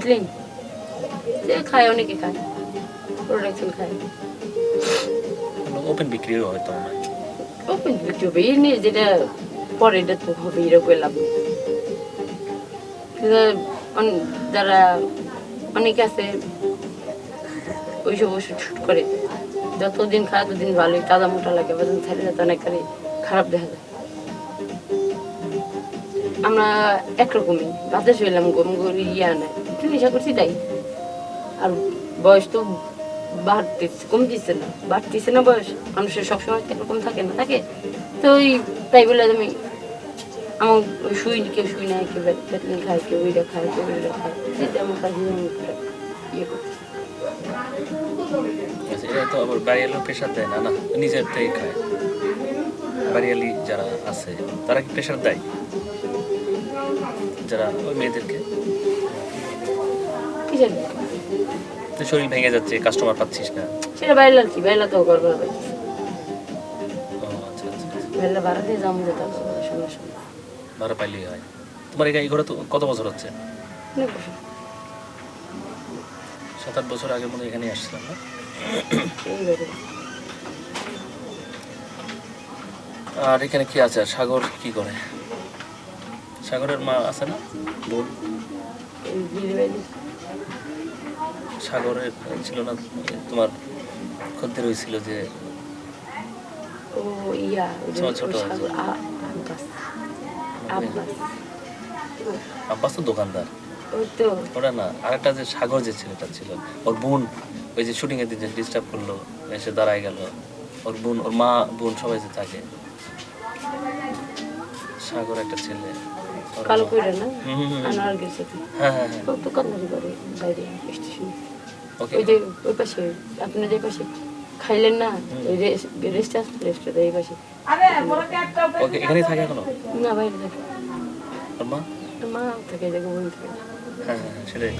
দেখলেন যে খায় অনেকে খায়। প্রোডাকশন খায়। ওপেন বিক্রিও হয় তো ওপেন বিক্রি হবে। এই নিয়ে যেটা পরে এটা তো হবে এরকম লাভ যারা অনেকে আছে ওইসব ওষুধ শুট করে। যতদিন খায় ততদিন ভালোই। তাজা মোটা লাগে যখন ছাড়ে যাতে অনেকখানি খারাপ দেখা যায়। আমরা একরকমই। বাতাস হইলাম গম গরি ইয়া নাই। একটু নেশা করছি তাই। আর বয়স তো বাড়তেছে কমতেছে না বাড়তেছে না বয়স। মানুষের সবসময় এরকম থাকে না থাকে। তো ওই তাই বলে আমি আমার শুই কেউ শুই না কেউ বেতন খায় কেউ ওইটা খায় কেউ ওইটা খায়। কাছে আমি ইয়ে করছি। আচ্ছা, এরা তো আবার বাড়িয়ালো প্রেশার দেয় নিজের থেকে যারা আছে তারা কি প্রেশার দেয়? যারা ওই মেয়েদেরকে কি তো শরীর ভেঙে যাচ্ছে কাস্টমার পাচ্ছিস না। সেটা বাইরে আর কি? বাইরে তো ও আচ্ছা আচ্ছা বাইরে ভাড়া দিয়ে যাব যেতে সঙ্গে ভাড়া পাইলেই হয়। তোমার এই ঘরে তো কত বছর হচ্ছে? অনেক বছর। সাত আট বছর আগে মনে এখানে আসছিলাম না? আর এখানে কি আছে? সাগর কি করে? সাগরের মা আছে না? বোন। এই সাগরের ছিল না তোমার খদ্দের হয়েছিল যে ও ইয়া ছোট আব্বাস। তো দোকানদার। ওটা না আরেকটা যে সাগর যে ছেলেটা ছিল ওর বোন ওই যে শুটিং এর দিন যে ডিস্টার্ব করল এসে দাঁড়ায় গেল। ওর বোন ওর মা বোন সবাই যে থাকে। সাগর একটা ছেলে। কালো কইরা না। আনার গেছে হ্যাঁ হ্যাঁ হ্যাঁ। ও করে বাইরে স্টেশনে। ওকে ওই যে ওই পাশে আপনার যে পাশে খাইলেন না ওই রেস্ট আছে রেস্টটা এই পাশে। ওকে এখানেই থাকে এখনও না বাইরে থাকে। মা? মা থাকে বোন থাকে। হ্যাঁ হ্যাঁ হ্যাঁ, সেটাই।